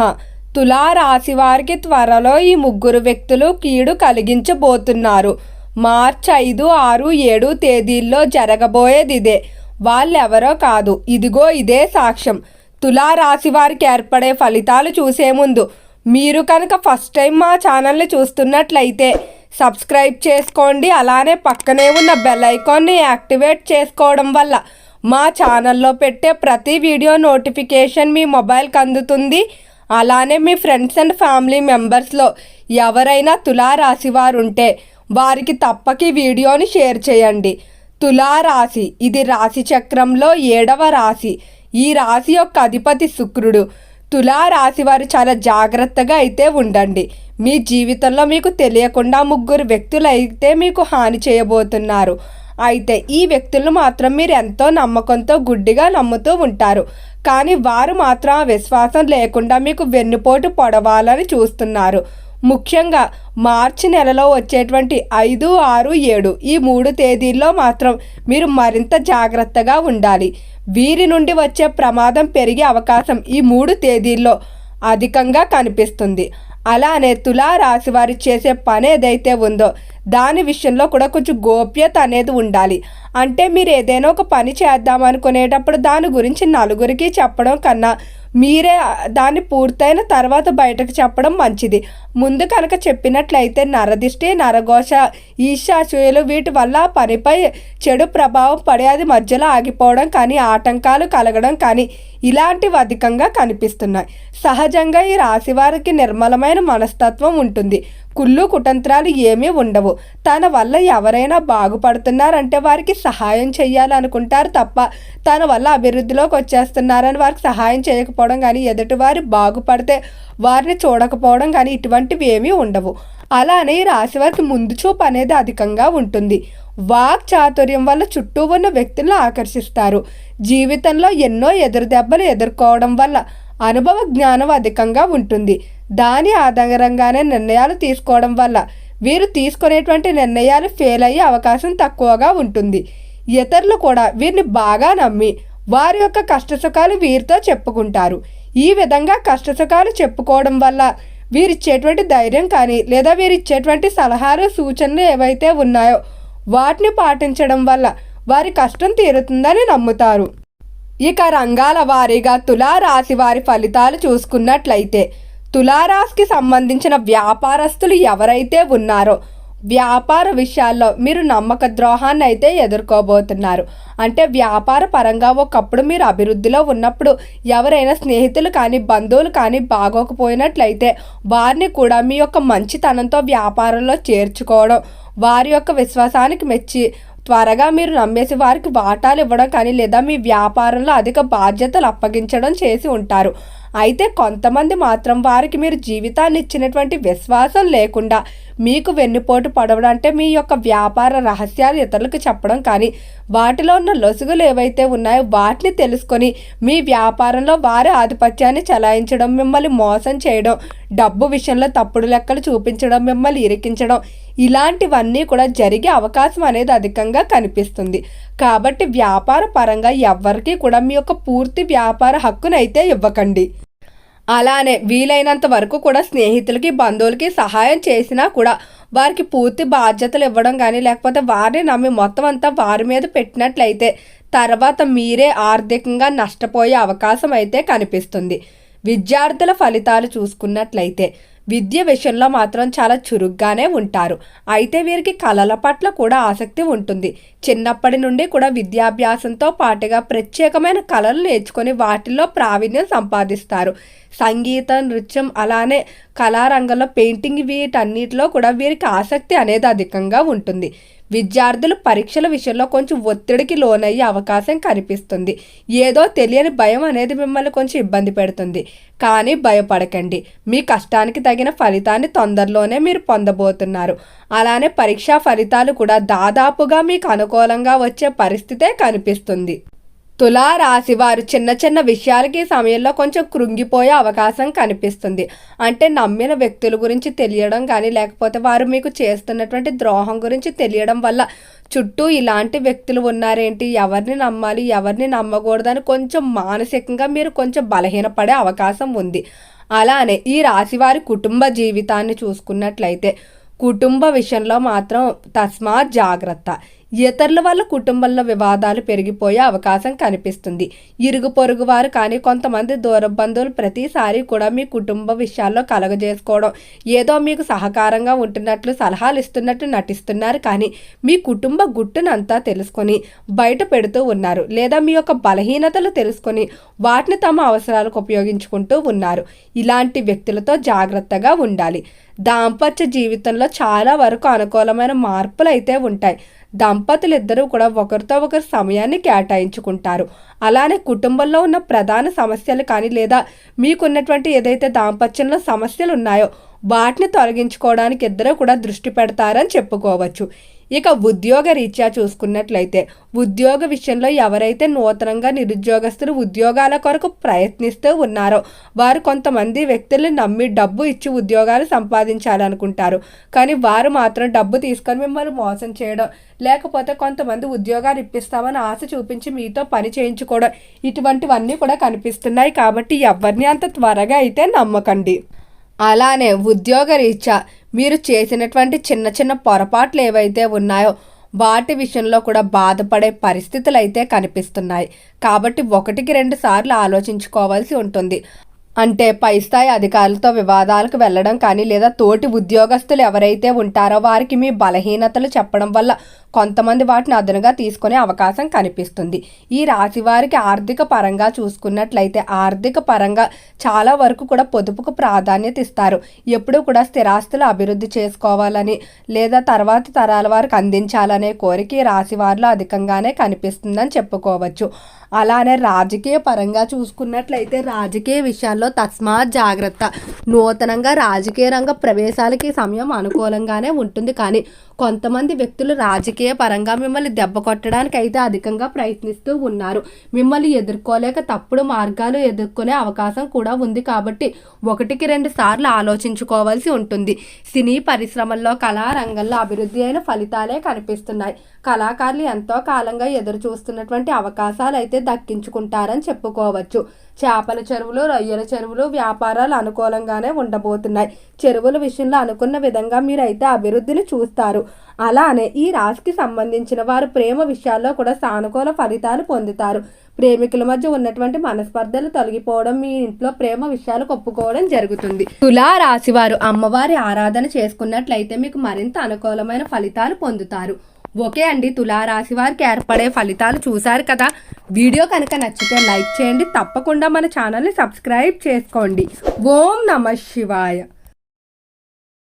హ, తులారాశి వారికి త్వరలో ఈ ముగ్గురు వ్యక్తులు కీడు కలిగించబోతున్నారు. మార్చ్ ఐదు ఆరు ఏడు తేదీల్లో జరగబోయేది ఇదే. వాళ్ళెవరో కాదు. ఇదిగో ఇదే సాక్ష్యం. తులారాశి వారికి ఏర్పడే ఫలితాలు చూసే ముందు మీరు కనుక ఫస్ట్ టైం మా ఛానల్ని చూస్తున్నట్లయితే సబ్స్క్రైబ్ చేసుకోండి. అలానే పక్కనే ఉన్న బెల్ ఐకాన్ని యాక్టివేట్ చేసుకోవడం వల్ల మా ఛానల్లో పెట్టే ప్రతి వీడియో నోటిఫికేషన్ మీ మొబైల్కి అందుతుంది. అలానే మీ ఫ్రెండ్స్ అండ్ ఫ్యామిలీ మెంబర్స్లో ఎవరైనా తులారాశి వారు ఉంటే వారికి తప్పక ఈ వీడియోని షేర్ చేయండి. తులారాశి ఇది రాశి చక్రంలో ఏడవ రాశి. ఈ రాశి యొక్క అధిపతి శుక్రుడు. తులారాశి వారు చాలా జాగ్రత్తగా అయితే ఉండండి. మీ జీవితంలో మీకు తెలియకుండా ముగ్గురు వ్యక్తులు అయితే మీకు హాని చేయబోతున్నారు. అయితే ఈ వ్యక్తులను మాత్రం మీరు ఎంతో నమ్మకంతో గుడ్డిగా నమ్ముతూ ఉంటారు. కానీ వారు మాత్రం ఆ విశ్వాసం లేకుండా మీకు వెన్నుపోటు పొడవాలని చూస్తున్నారు. ముఖ్యంగా మార్చి నెలలో వచ్చేటువంటి ఐదు ఆరు ఏడు ఈ మూడు తేదీల్లో మాత్రం మీరు మరింత జాగ్రత్తగా ఉండాలి. వీరి నుండి వచ్చే ప్రమాదం పెరిగే అవకాశం ఈ మూడు తేదీల్లో అధికంగా కనిపిస్తుంది. అలానే తులారాశి వారు చేసే పని ఏదైతే ఉందో దాని విషయంలో కూడా కొంచెం గోప్యత అనేది ఉండాలి. అంటే మీరు ఏదైనా ఒక పని చేద్దాం అనుకునేటప్పుడు దాని గురించి నలుగురికి చెప్పడం కన్నా మీరే దాన్ని పూర్తయిన తర్వాత బయటకు చెప్పడం మంచిది. ముందు కనుక చెప్పినట్లయితే నరదిష్టి నరఘోష ఈశాచూయలు వీటి వల్ల పనిపై చెడు ప్రభావం పడే అది మధ్యలో ఆగిపోవడం కానీ ఆటంకాలు కలగడం కానీ ఇలాంటివి అధికంగా కనిపిస్తున్నాయి. సహజంగా ఈ రాశి వారికి నిర్మలమైన మనస్తత్వం ఉంటుంది. కుళ్ళు కుటంత్రాలు ఏమీ ఉండవు. తన వల్ల ఎవరైనా బాగుపడుతున్నారంటే వారికి సహాయం చేయాలనుకుంటారు తప్ప తన వల్ల అభివృద్ధిలోకి వచ్చేస్తున్నారని వారికి సహాయం చేయకపోవడం కానీ ఎదుటివారు బాగుపడితే వారిని చూడకపోవడం కానీ ఇటువంటివి ఏమీ ఉండవు. అలానే ఈ రాశి వారికి ముందు చూపు అనేది అధికంగా ఉంటుంది. వాక్ చాతుర్యం వల్ల చుట్టూ ఉన్న వ్యక్తులను ఆకర్షిస్తారు. జీవితంలో ఎన్నో ఎదురు దెబ్బలు ఎదుర్కోవడం వల్ల అనుభవ జ్ఞానం అధికంగా ఉంటుంది. దాని ఆధారంగానే నిర్ణయాలు తీసుకోవడం వల్ల వీరు తీసుకునేటువంటి నిర్ణయాలు ఫెయిల్ అయ్యే అవకాశం తక్కువగా ఉంటుంది. ఇతరులు కూడా వీరిని బాగా నమ్మి వారి యొక్క కష్టసుఖాలు వీరితో చెప్పుకుంటారు. ఈ విధంగా కష్టసుఖాలు చెప్పుకోవడం వల్ల వీరిచ్చేటువంటి ధైర్యం కానీ లేదా వీరిచ్చేటువంటి సలహాలు సూచనలు ఏవైతే ఉన్నాయో వాటిని పాటించడం వల్ల వారి కష్టం తీరుతుందని నమ్ముతారు. ఇక రంగాల వారీగా తులారాశి వారి ఫలితాలు చూసుకున్నట్లయితే తులారాశికి సంబంధించిన వ్యాపారస్తులు ఎవరైతే ఉన్నారో వ్యాపార విషయాల్లో మీరు నమ్మక ద్రోహాన్ని అయితే ఎదుర్కోబోతున్నారు. అంటే వ్యాపార పరంగా ఒకప్పుడు మీరు అభివృద్ధిలో ఉన్నప్పుడు ఎవరైనా స్నేహితులు కానీ బంధువులు కానీ బాగోకపోయినట్లయితే వారిని కూడా మీ యొక్క మంచితనంతో వ్యాపారంలో చేర్చుకోవడం వారి యొక్క విశ్వాసానికి మెచ్చి త్వరగా మీరు నమ్మేసి వారికి వాటాలు ఇవ్వడం కానీ లేదా మీ వ్యాపారంలో అధిక బాధ్యతలు అప్పగించడం చేసి ఉంటారు. అయితే కొంతమంది మాత్రం వారికి మీరు జీవితాన్ని ఇచ్చినటువంటి విశ్వాసం లేకుండా మీకు వెన్నుపోటు పడవడం అంటే మీ యొక్క వ్యాపార రహస్యాలు ఇతరులకు చెప్పడం కానీ వాటిలో ఉన్న లొసుగులు ఏవైతే ఉన్నాయో వాటిని తెలుసుకొని మీ వ్యాపారంలో వారి ఆధిపత్యాన్ని చలాయించడం మిమ్మల్ని మోసం చేయడం డబ్బు విషయంలో తప్పుడు లెక్కలు చూపించడం మిమ్మల్ని ఇరికించడం ఇలాంటివన్నీ కూడా జరిగే అవకాశం అనేది అధికంగా కనిపిస్తుంది. కాబట్టి వ్యాపార పరంగా ఎవ్వరికీ కూడా మీ యొక్క పూర్తి వ్యాపార హక్కునైతే ఇవ్వకండి. అలానే వీలైనంత వరకు కూడా స్నేహితులకి బంధువులకి సహాయం చేసినా కూడా వారికి పూర్తి బాధ్యతలు ఇవ్వడం కానీ లేకపోతే వారిని నమ్మి మొత్తం అంతా వారి మీద పెట్టినట్లయితే తర్వాత మీరే ఆర్థికంగా నష్టపోయే అవకాశం అయితే కనిపిస్తుంది. విద్యార్థుల ఫలితాలు చూసుకున్నట్లయితే విద్య విషయంలో మాత్రం చాలా చురుగ్గానే ఉంటారు. అయితే వీరికి కళల పట్ల కూడా ఆసక్తి ఉంటుంది. చిన్నప్పటి నుండి కూడా విద్యాభ్యాసంతో పాటుగా ప్రత్యేకమైన కళలు నేర్చుకొని వాటిల్లో ప్రావీణ్యం సంపాదిస్తారు. సంగీతం నృత్యం అలానే కళారంగంలో పెయింటింగ్ వీటన్నిటిలో కూడా వీరికి ఆసక్తి అనేది అధికంగా ఉంటుంది. విద్యార్థులు పరీక్షల విషయంలో కొంచెం ఒత్తిడికి లోనయ్యే అవకాశం కనిపిస్తుంది. ఏదో తెలియని భయం అనేది మిమ్మల్ని కొంచెం ఇబ్బంది పెడుతుంది. కానీ భయపడకండి. మీ కష్టానికి తగిన ఫలితాన్ని తొందరలోనే మీరు పొందబోతున్నారు. అలానే పరీక్షా ఫలితాలు కూడా దాదాపుగా మీకు అనుకూలంగా వచ్చే పరిస్థితే కనిపిస్తుంది. తులారాశి వారు చిన్న చిన్న విషయాలకి సమయంలో కొంచెం కృంగిపోయే అవకాశం కనిపిస్తుంది. అంటే నమ్మిన వ్యక్తుల గురించి తెలియడం కానీ లేకపోతే వారు మీకు చేస్తున్నటువంటి ద్రోహం గురించి తెలియడం వల్ల చుట్టూ ఇలాంటి వ్యక్తులు ఉన్నారేంటి? ఎవరిని నమ్మాలి? ఎవరిని నమ్మకూడదని కొంచెం మానసికంగా మీరు కొంచెం బలహీనపడే అవకాశం ఉంది. అలానే ఈ రాశివారి కుటుంబ జీవితాన్ని చూసుకున్నట్లయితే కుటుంబ విషయంలో మాత్రం తస్మాత్ జాగ్రత్త. ఇతరుల వల్ల కుటుంబంలో వివాదాలు పెరిగిపోయే అవకాశం కనిపిస్తుంది. ఇరుగు పొరుగు వారు కానీ కొంతమంది దూర బంధువులు ప్రతిసారి కూడా మీ కుటుంబ విషయాల్లో కలగజేసుకోవడం ఏదో మీకు సహకారంగా ఉంటున్నట్లు సలహాలు ఇస్తున్నట్టు నటిస్తున్నారు కానీ మీ కుటుంబ గుట్టునంతా తెలుసుకొని బయట పెడుతూ ఉన్నారు లేదా మీ యొక్క బలహీనతలు తెలుసుకొని వాటిని తమ అవసరాలకు ఉపయోగించుకుంటూ ఉన్నారు. ఇలాంటి వ్యక్తులతో జాగ్రత్తగా ఉండాలి. దాంపత్య జీవితంలో చాలా వరకు అనుకూలమైన మార్పులు అయితే ఉంటాయి. దంపతులు ఇద్దరూ కూడా ఒకరితో ఒకరు సమయాన్ని కేటాయించుకుంటారు. అలానే కుటుంబంలో ఉన్న ప్రధాన సమస్యలు కానీ లేదా మీకున్నటువంటి ఏదైతే దాంపత్యంలో సమస్యలు ఉన్నాయో వాటిని తొలగించుకోవడానికి ఇద్దరు కూడా దృష్టి పెడతారని చెప్పుకోవచ్చు. ఇక ఉద్యోగ రీత్యా చూసుకున్నట్లయితే ఉద్యోగ విషయంలో ఎవరైతే నూతనంగా నిరుద్యోగస్తులు ఉద్యోగాల కొరకు ప్రయత్నిస్తూ ఉన్నారో వారు కొంతమంది వ్యక్తులు నమ్మి డబ్బు ఇచ్చి ఉద్యోగాలు సంపాదించాలనుకుంటారు. కానీ వారు మాత్రం డబ్బు తీసుకొని మిమ్మల్ని మోసం చేయడం లేకపోతే కొంతమంది ఉద్యోగాలు ఇప్పిస్తామని ఆశ చూపించి మీతో పని చేయించుకోవడం ఇటువంటివన్నీ కూడా కనిపిస్తున్నాయి కాబట్టి ఎవరిని అంత త్వరగా అయితే నమ్మకండి. అలానే ఉద్యోగ రీత్యా మీరు చేసినటువంటి చిన్న చిన్న పొరపాట్లు ఏవైతే ఉన్నాయో వాటి విషయంలో కూడా బాధపడే పరిస్థితులు అయితే కనిపిస్తున్నాయి. కాబట్టి ఒకటికి రెండు సార్లు ఆలోచించుకోవాల్సి ఉంటుంది. అంటే పై స్థాయి అధికారులతో వివాదాలకు వెళ్ళడం కానీ లేదా తోటి ఉద్యోగస్తులు ఎవరైతే ఉంటారో వారికి మీ బలహీనతలు చెప్పడం వల్ల కొంతమంది వాటిని అదనుగా తీసుకునే అవకాశం కనిపిస్తుంది. ఈ రాశి వారికి ఆర్థిక పరంగా చూసుకున్నట్లయితే ఆర్థిక పరంగా చాలా వరకు కూడా పొదుపుకు ప్రాధాన్యత ఇస్తారు. ఎప్పుడూ కూడా స్థిరాస్తులు అభివృద్ధి చేసుకోవాలని లేదా తర్వాత తరాల వారికి అందించాలనే కోరిక ఈ రాశి వారిలో అధికంగానే కనిపిస్తుందని చెప్పుకోవచ్చు. అలానే రాజకీయ పరంగా చూసుకున్నట్లయితే రాజకీయ విషయాల్లో తస్మాత్ జాగ్రత్త. నూతనంగా రాజకీయ రంగ ప్రవేశాలకి సమయం అనుకూలంగానే ఉంటుంది. కానీ కొంతమంది వ్యక్తులు రాజకీయ రాజకీయ పరంగా మిమ్మల్ని దెబ్బ కొట్టడానికి అయితే అధికంగా ప్రయత్నిస్తూ ఉన్నారు. మిమ్మల్ని ఎదుర్కోలేక తప్పుడు మార్గాలు ఎదుర్కొనే అవకాశం కూడా ఉంది కాబట్టి ఒకటికి రెండు సార్లు ఆలోచించుకోవాల్సి ఉంటుంది. సినీ పరిశ్రమల్లో కళారంగంలో అభివృద్ధి అయిన ఫలితాలే కనిపిస్తున్నాయి. కళాకారులు ఎంతో కాలంగా ఎదురు చూస్తున్నటువంటి అవకాశాలు అయితే దక్కించుకుంటారని చెప్పుకోవచ్చు. చేపల చెరువులు రొయ్యల చెరువులు వ్యాపారాలు అనుకూలంగానే ఉండబోతున్నాయి. చెరువుల విషయంలో అనుకున్న విధంగా మీరైతే అభివృద్ధిని చూస్తారు. అలానే ఈ రాశికి సంబంధించిన వారు ప్రేమ విషయాల్లో కూడా సానుకూల ఫలితాలు పొందుతారు. ప్రేమికుల మధ్య ఉన్నటువంటి మనస్పర్ధలు తొలగిపోవడం మీ ఇంట్లో ప్రేమ విషయాలు ఒప్పుకోవడం జరుగుతుంది. తులా రాశి వారు అమ్మవారి ఆరాధన చేసుకున్నట్లయితే మీకు మరింత అనుకూలమైన ఫలితాలు పొందుతారు. ఓకే అండి తులారాశి వారికి ఏర్పడే ఫలితాలు చూశారు కదా? వీడియో కనుక నచ్చితే లైక్ చేయండి. తప్పకుండా మన ఛానల్ని సబ్స్క్రైబ్ చేసుకోండి. ఓం నమ శివాయ.